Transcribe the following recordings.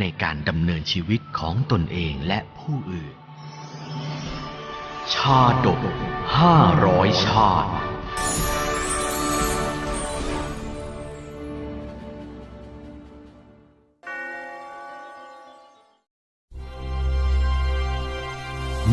ในการดำเนินชีวิตของตนเองและผู้อื่น ชาดกห้าร้อยชาติ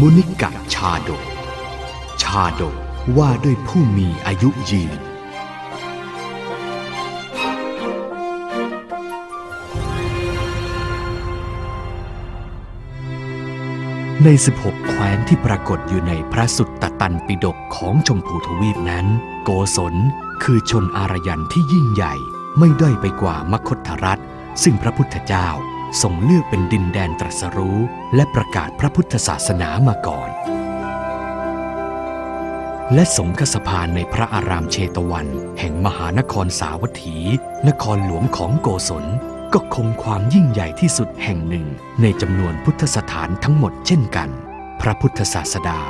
มุนิกะชาดก ชาดกว่าด้วยผู้มีอายุยืน ใน 16 แคว้นที่ปรากฏอยู่ในพระสุตตตันปิฎกของชมพูทวีปนั้น โกศลคือชนอารยันที่ยิ่งใหญ่ ไม่ด้อยไปกว่ามคธรัฐ ซึ่งพระพุทธเจ้าทรงเลือกเป็นดินแดนตรัสรู้ และประกาศพระพุทธศาสนามาก่อน และสงฆ์สภานในพระอารามเชตวัน แห่งมหานครสาวัตถี นครหลวงของโกศล ก็คงความยิ่งใหญ่ที่สุดแห่งหนึ่งในจำนวนพุทธสถานทั้งหมดเช่นกัน พระพุทธศาสดา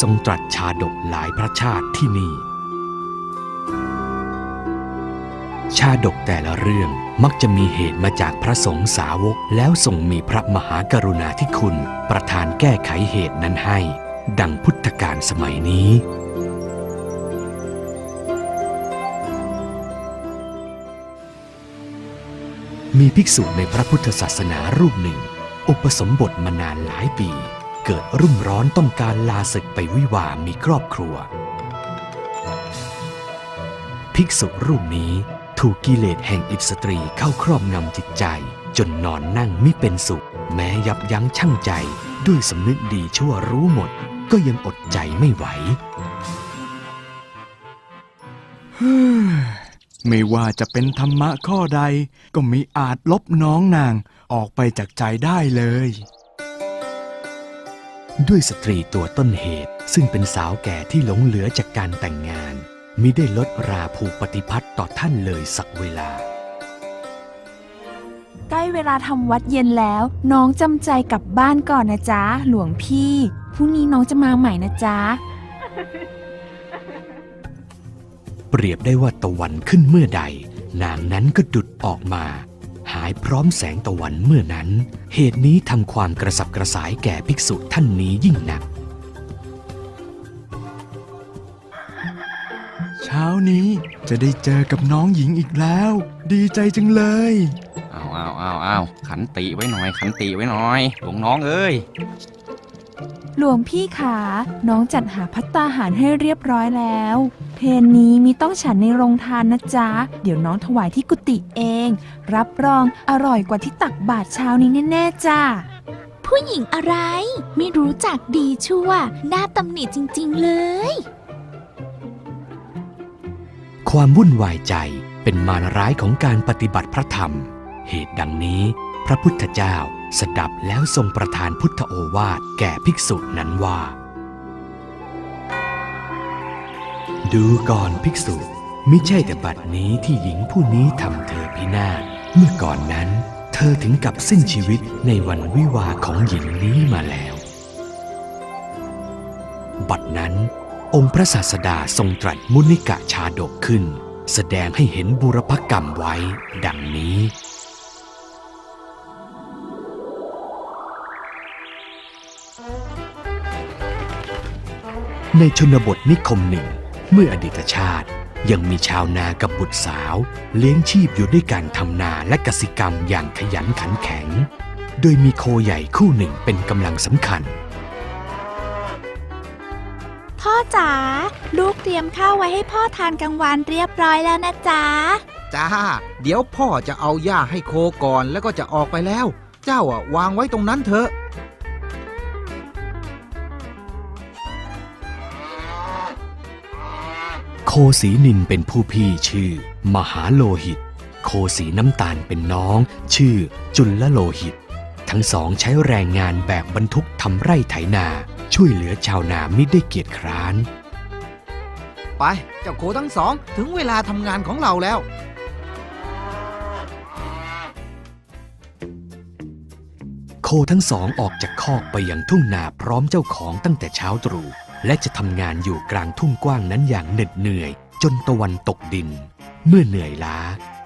ทรงตรัสชาดกหลายพระชาติที่นี่ ชาดกแต่ละเรื่องมักจะมีเหตุมาจากพระสงฆ์สาวก แล้วทรงมีพระมหากรุณาธิคุณ ประทานแก้ไขเหตุนั้นให้ ดังพุทธกาลสมัยนี้ มีภิกษุในพระพุทธศาสนารูปหนึ่ง อุปสมบทมานานหลายปี เกิดรุ่มร้อนต้องการลาศึกไปวิวามีครอบครัว ภิกษุรูปนี้ถูกกิเลสแห่งอิสตรีเข้าครอบงำจิตใจ จนนอนนั่งมิเป็นสุข แม้ยับยั้งชั่งใจด้วยสำนึกดีชั่วรู้หมด ก็ยังอดใจไม่ไหว ไม่ว่าจะเป็นธรรมะข้อใด ก็มิอาจลบน้องนางออกไปจากใจได้เลย ด้วยสตรีตัวต้นเหตุซึ่งเป็นสาวแก่ที่หลงเหลือจากการแต่งงาน มิได้ลดราภูปฏิพัตต่อท่านเลยสักเวลา ใกล้เวลาทำวัดเย็นแล้ว น้องจำใจกลับบ้านก่อนนะจ๊ะ หลวงพี่พรุ่งนี้น้องจะมาใหม่นะจ๊ะ เปรียบได้ว่าตะวันขึ้นเมื่อใด นางนั้นก็ดุดออกมา หายพร้อมแสงตะวันเมื่อนั้น เหตุนี้ทำความกระสับกระสายแก่ภิกษุท่านนี้ยิ่งหนัก เช้านี้จะได้เจอกับน้องหญิงอีกแล้ว ดีใจจังเลยเอาเอาเอาเอาขันติไว้หน่อย ขันติไว้หน่อยหลวงน้องเอ้ยหลวงพี่ขา น้องจัดหาพัตตาหารให้เรียบร้อยแล้ว เพลนนี้มีต้องฉันในโรงทานนะจ๊ะ เดี๋ยวน้องถวายที่กุฏิเอง รับรองอร่อยกว่าที่ตักบาตรเช้านี้แน่ๆจ้าผู้หญิงอะไร ไม่รู้จักดีชั่วหน้าตำหนิจริง ๆ เลย ความวุ่นวายใจเป็นมารร้ายของการปฏิบัติพระธรรม เหตุดังนี้ พระพุทธเจ้าสดับแล้วทรงประทานพุทธโอวาทแก่ภิกษุนั้นว่า ดูก่อนภิกษุมิใช่แต่บัดนี้ที่หญิงผู้นี้ทำเธอพินาศเมื่อก่อนนั้น เธอถึงกับสิ้นชีวิตในวันวิวาของหญิงนี้มาแล้ว บัดนั้น องค์พระศาสดาทรงตรัสมุนิกะชาดกขึ้น แสดงให้เห็นบุรพกรรมไว้ ดังนี้ในชนบทนิคมหนึ่ง เมื่ออดีตชาติยังมีชาวนากับบุตรสาว เลี้ยงชีพอยู่ด้วยการทำนาและกสิกรรมอย่างขยันขันแข็ง โดยมีโคใหญ่คู่หนึ่งเป็นกำลังสำคัญ พ่อจ๋าลูกเตรียมข้าวไว้ให้พ่อทานกลางวันเรียบร้อยแล้วนะจ๊ะจ้า เดี๋ยวพ่อจะเอาหญ้าให้โคก่อนแล้วก็จะออกไปแล้ว เจ้าอะวางไว้ตรงนั้นเถอะ คสีนินเป็นผู้พี่ชื่อ มหาโลหิต โคสีน้ำตาลเป็นน้อง ชื่อ จุลโลหิต ทั้งทั้งสองใช้แรงงานแบกบรรทุกทำไร่ไถนา ช่วยเหลือชาวนามิได้เกียจคร้าน ไปเจ้าโคทั้งสองถึงเวลาทำงานของเราแล้ว โคทั้งสองออกจากคอกไปยังทุ่งนาพร้อมเจ้าของตั้งแต่เช้าตรู่ และจะทำงานอยู่กลางทุ่งกว้างนั้นอย่างเหน็ดเหนื่อย จนตะวันตกดิน เมื่อเหนื่อยล้า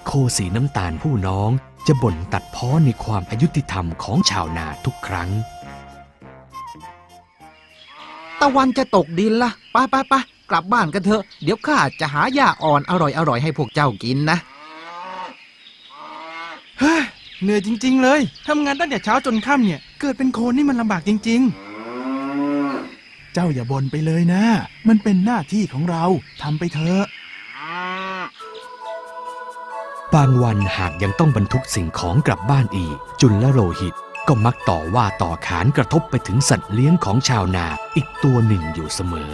โคสีน้ำตาลผู้น้องจะบ่นตัดพ้อในความอายุติธรรมของชาวนาทุกครั้ง ตะวันจะตกดินละไปไปไปกลับบ้านกันเถอะ เดี๋ยวข้าจะหาหญ้าอ่อนอร่อยอร่อยๆให้พวกเจ้ากินนะเฮ้ยเหนื่อยจริง ๆ เลยทำงานตั้งแต่เช้าจนค่ำเนี่ย เกิดเป็นโคนนี่มันลำบากจริง ๆ เจ้าอย่าบ่นไปเลยนะ มันเป็นหน้าที่ของเราทำไปเถอะ บางวันหากยังต้องบรรทุกสิ่งของกลับบ้านอีก จุลและโลหิตก็มักต่อว่าต่อขานกระทบไปถึงสัตว์เลี้ยงของชาวนาอีกตัวหนึ่งอยู่เสมอ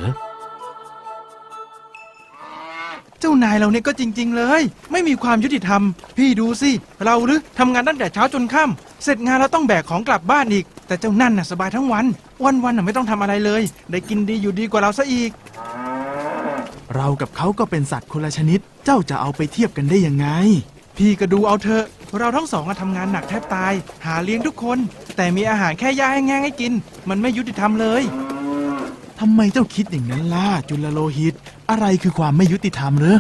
จ้านายเราเนี่ยก็จริง ๆ เลย ไม่มีความยุติธรรม พี่ดูสิ เราหรือทำงานตั้งแต่เช้าจนค่ำเสร็จงานแล้วต้องแบกของกลับบ้านอีก แต่เจ้านั่นน่ะสบายทั้งวัน วันๆน่ะไม่ต้องทำอะไรเลย ได้กินดีอยู่ดีกว่าเราซะอีก เรากับเขาก็เป็นสัตว์คนละชนิด เจ้าจะเอาไปเทียบกันได้ยังไง พี่ก็ดูเอาเถอะ เราทั้งสองอะทำงานหนักแทบตาย หาเลี้ยงทุกคน แต่มีอาหารแค่ยาแห้งๆให้กิน มันไม่ยุติธรรมเลย ทำไมเจ้าคิดอย่างนั้นล่ะจุลโลหิต อะไรคือความไม่ยุติธรรมหรือ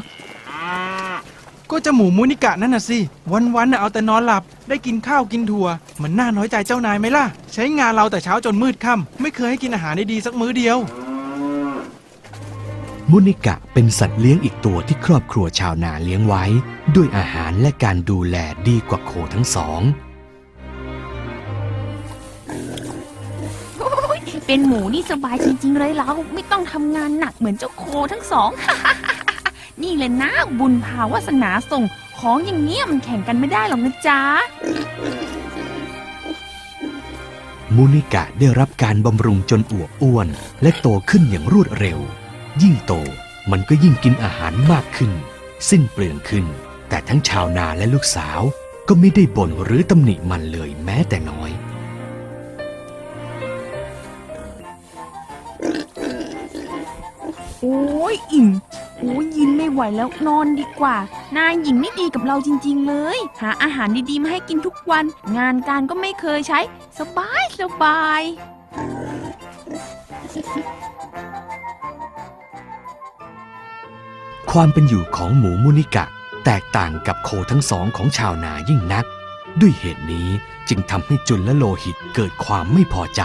ก็เจะหมูมูนิกะนั่นน่ะสิ วันๆน่ะเอาแต่นอนหลับ ได้กินข้าวกินถั่ว มันน่าน้อยใจเจ้านายไหมล่ะ ใช้งานเราแต่เช้าจนมืดค่ำไม่เคยให้กินอาหารได้ดีสักมื้อเดียว มุนิกะเป็นสัตว์เลี้ยงอีกตัวที่ครอบครัวชาวนาเลี้ยงไว้ ด้วยอาหารและการดูแลดีกว่าโคทั้งสอง เป็นหมูนี่สบายจริง ๆ เลยเราไม่ต้องทำงานหนักเหมือนเจ้าโคทั้งสอง นี่เลยนะบุญภาวาสนาส่ง ของอย่างเงี้ยมันแข่งกันไม่ได้หรอกนะจ๊ะมุนิกะได้รับการบำรุงจนอวบอ้วน และโตขึ้นอย่างรวดเร็ว ยิ่งโตมันก็ยิ่งกินอาหารมากขึ้น สิ้นเปลืองขึ้น แต่ทั้งชาวนาและลูกสาวก็ไม่ได้บ่นหรือตำหนิมันเลยแม้แต่น้อย โอ้ยอิ่มโอ้ยยินไม่ไหวแล้วนอนดีกว่า นายหญิงนี่ดีกับเราจริง ๆ เลย หาอาหารดีๆมาให้กินทุกวัน งานการก็ไม่เคยใช้ สบายสบายความเป็นอยู่ของหมูมุนิกะ แตกต่างกับโคทั้งสองของชาวนายิ่งนัก ด้วยเหตุนี้จึงทำให้จุลและโลหิตเกิดความไม่พอใจ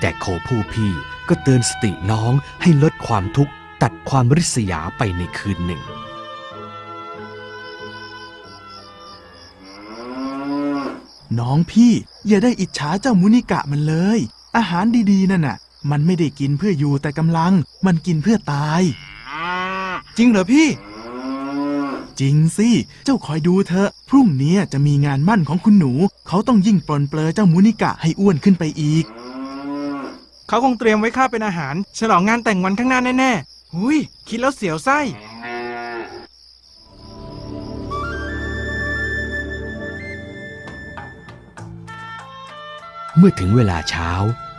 แต่โคผู้พี่ก็เตือนสติน้องให้ลดความทุกข์ตัดความริษยาไปในคืนหนึ่ง น้องพี่อย่าได้อิจฉาเจ้ามุนิกะมันเลย อาหารดีๆนั่นน่ะ มันไม่ได้กินเพื่ออยู่แต่กำลัง มันกินเพื่อตาย จริงเหรอพี่ จริงสิ เจ้าคอยดูเถอะ พรุ่งนี้จะมีงานมั่นของคุณหนู เขาต้องยิ่งปลนเปลือเจ้ามุนิกะให้อ้วนขึ้นไปอีก เขาคงเตรียมไว้ข้าเป็นอาหาร ฉลองงานแต่งวันข้างหน้าแน่ๆหุยคิดแล้วเสียวไส้ เมื่อถึงเวลาเช้า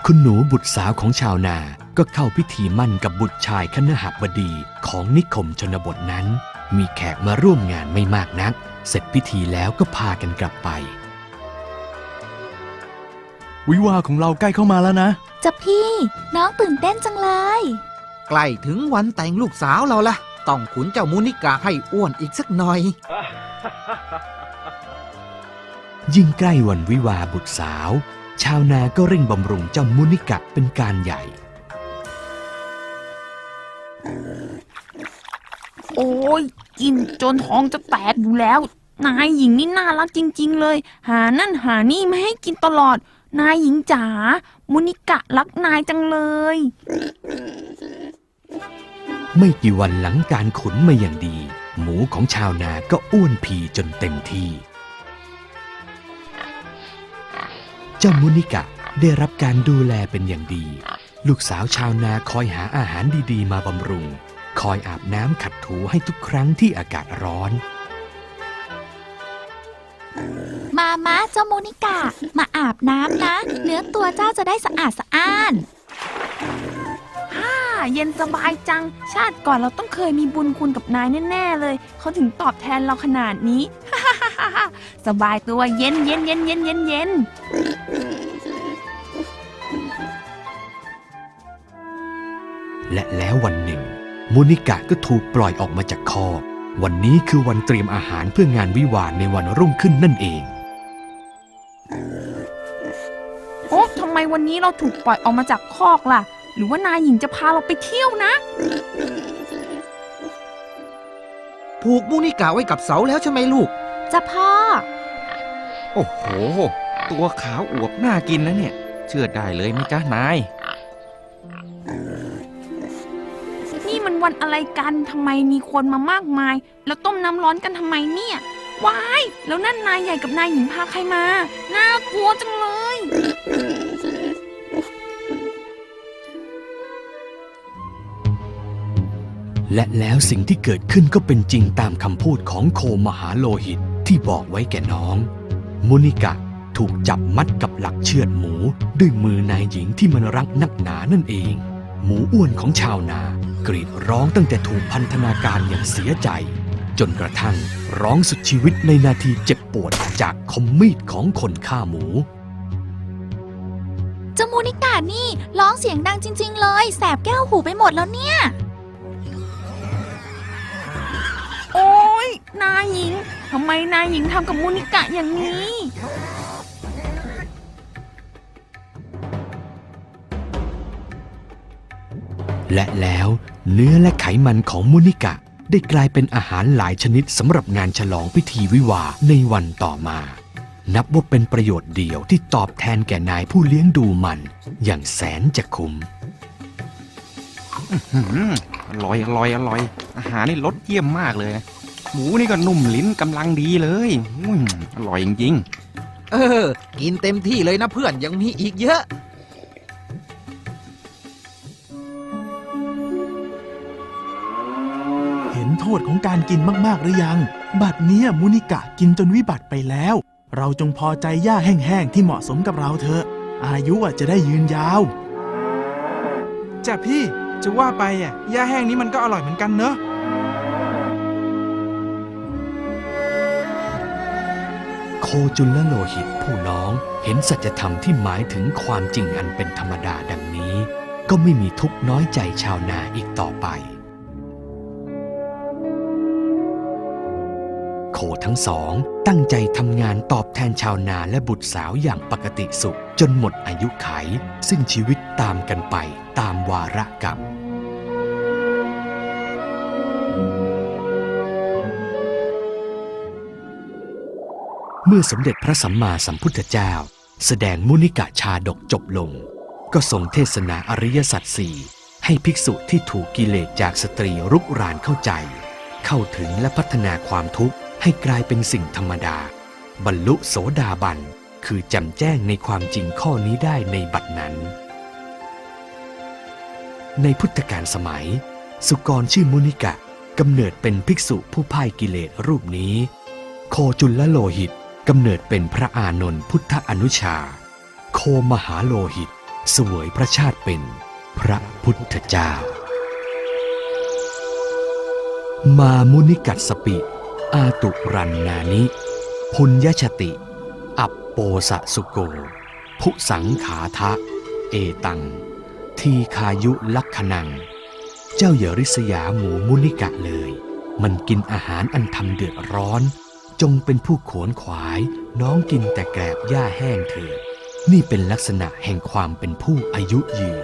คุณหนูบุตรสาวของชาวนาก็เข้าพิธีมั่นกับบุตรชายคณหบดีของนิคมชนบทนั้น มีแขกมาร่วมงานไม่มากนัก เสร็จพิธีแล้วก็พากันกลับไป วิวาของเราใกล้เข้ามาแล้วนะ จะพี่น้องตื่นเต้นจังเลย ใกล้ถึงวันแต่งลูกสาวเราละต้องขุนเจ้ามูนิกาให้อ้วนอีกสักหน่อย ยิ่งใกล้วันวิวาบุตรสาว ชาวนาก็เร่งบำรุงเจ้ามุนิกะเป็นการใหญ่ โอ้ยกินจนท้องจะแตกอยู่แล้ว นายหญิงนี่น่ารักจริง ๆ เลย หานั่นหานี่มาให้กินตลอด นายหญิงจ๋า มุนิกะรักนายจังเลย ไม่กี่วันหลังการขุนมาอย่างดี หมูของชาวนาก็อ้วนพีจนเต็มที่ เจ้ามุนิกะได้รับการดูแลเป็นอย่างดี ลูกสาวชาวนาคอยหาอาหารดีๆ มาบำรุง คอยอาบน้ำขัดถูให้ทุกครั้งที่อากาศร้อน มามาเจ้าโมนิกา มาอาบน้ำนะ เนื้อตัวเจ้าจะได้สะอาดสะอ้านอ่าเย็นสบายจัง ชาติก่อนเราต้องเคยมีบุญคุณกับนายแน่ ๆ เลย เขาถึงตอบแทนเราขนาดนี้ สบายตัวเย็นเย็นเย็นเย็นเย็นเย็นและแล้ววันหนึ่งมูนิกะก็ถูกปล่อยออกมาจากคอก วันนี้คือวันเตรียมอาหารเพื่องานวิวาห์ในวันรุ่งขึ้นนั่นเอง โอ้ทำไมวันนี้เราถูกปล่อยออกมาจากคอกล่ะ หรือว่านายหญิงจะพาเราไปเที่ยวนะ ผูกมูนิกาไว้กับเสาแล้วใช่ไหมลูก จะพ่อ โอ้โห ตัวขาวอวบน่ากินนะเนี่ย เชื่อได้เลยไหมจ๊ะนาย มันอะไรกันทำไมมีคนมามากมาย แล้วต้มน้ำร้อนกันทำไมเนี่ยวาย แล้วนั่นนายใหญ่กับนายหญิงพาใครมา น่ากลัวจังเลย และแล้วสิ่งที่เกิดขึ้นก็เป็นจริงตามคำพูดของโคมหาโลหิตที่บอกไว้แก่น้อง มุนิกะถูกจับมัดกับหลักเชือดหมู ด้วยมือนายหญิงที่มันรักนักหนานั่นเอง หมูอ้วนของชาวนากรีดร้องตั้งแต่ถูกพันธนาการอย่างเสียใจ จนกระทั่งร้องสุดชีวิตในนาทีเจ็บปวดจากคมมีดของคนฆ่าหมูเจ้าโมนิกานี่ร้องเสียงดังจริง ๆ เลย แสบแก้วหูไปหมดแล้วเนี่ย โอ้ยนายหญิงทำไมนายหญิงทำกับมูนิกะอย่างนี้ และแล้วเนื้อและไขมันของมุนิกะ ได้กลายเป็นอาหารหลายชนิดสำหรับงานฉลองพิธีวิวาห์ในวันต่อมา นับว่าเป็นประโยชน์เดียวที่ตอบแทนแก่นายผู้เลี้ยงดูมัน อย่างแสนจะคุ้มอืมอร่อยอร่อยอร่อย อาหารนี่รสเยี่ยมมากเลย หมูนี่ก็นุ่มลิ้นกำลังดีเลยอืมอร่อยจริงเออ กินเต็มที่เลยนะเพื่อนยังมีอีกเยอะ ษของการกินมากๆหรือยัง บัดเนี้ยมุนิกะกินจนวิบัติไปแล้ว เราจงพอใจหญ้าแห้งๆที่เหมาะสมกับเราเถอะ อายุอะจะได้ยืนยาวจ้ะพี่จะว่าไปอะหญ้าแห้งนี้มันก็อร่อยเหมือนกันเนอะโคจุลโลหิตผู้น้องเห็นสัจธรรมที่หมายถึงความจริงอันเป็นธรรมดาดังนี้ ก็ไม่มีทุกข์น้อยใจชาวนาอีกต่อไป ทั้งสอง ตั้งใจทำงานตอบแทนชาวนาและบุตรสาวอย่างปกติสุข จนหมดอายุไข ซึ่งชีวิตตามกันไปตามวาระกรรมเมื่อสมเด็จพระสัมมาสัมพุทธเจ้า แสดงมุนิกะชาดกจบลง ก็ทรงเทศนาอริยสัจสี่ให้ภิกษุที่ถูกกิเลสจากสตรีรุกรานเข้าใจ เข้าถึงและพัฒนาความทุกข์ ให้กลายเป็นสิ่งธรรมดา บรรลุโสดาบัน คือจำแจ้งในความจริงข้อนี้ได้ในบัดนั้น ในพุทธกาลสมัย สุกรชื่อมุนิกะกำเนิดเป็นภิกษุผู้พ่ายกิเลสรูปนี้ โคจุลโลหิตกำเนิดเป็นพระอานนท์พุทธอนุชา โคมหาโลหิต สวยพระชาติเป็นพระพุทธเจ้า มามุนิกัสสปิ อาตุรันนานิ พุญญชติ อัปโปสะสุโกภุสังขาทะ เอตัง ทีคายุลักขนัง เจ้าอย่าริษยาหมูมุนิกะเลย มันกินอาหารอันทำเดือดร้อน จงเป็นผู้ขวนขวาย น้องกินแต่แกลบหญ้าแห้งเถิดนี่เป็นลักษณะแห่งความเป็นผู้อายุยืน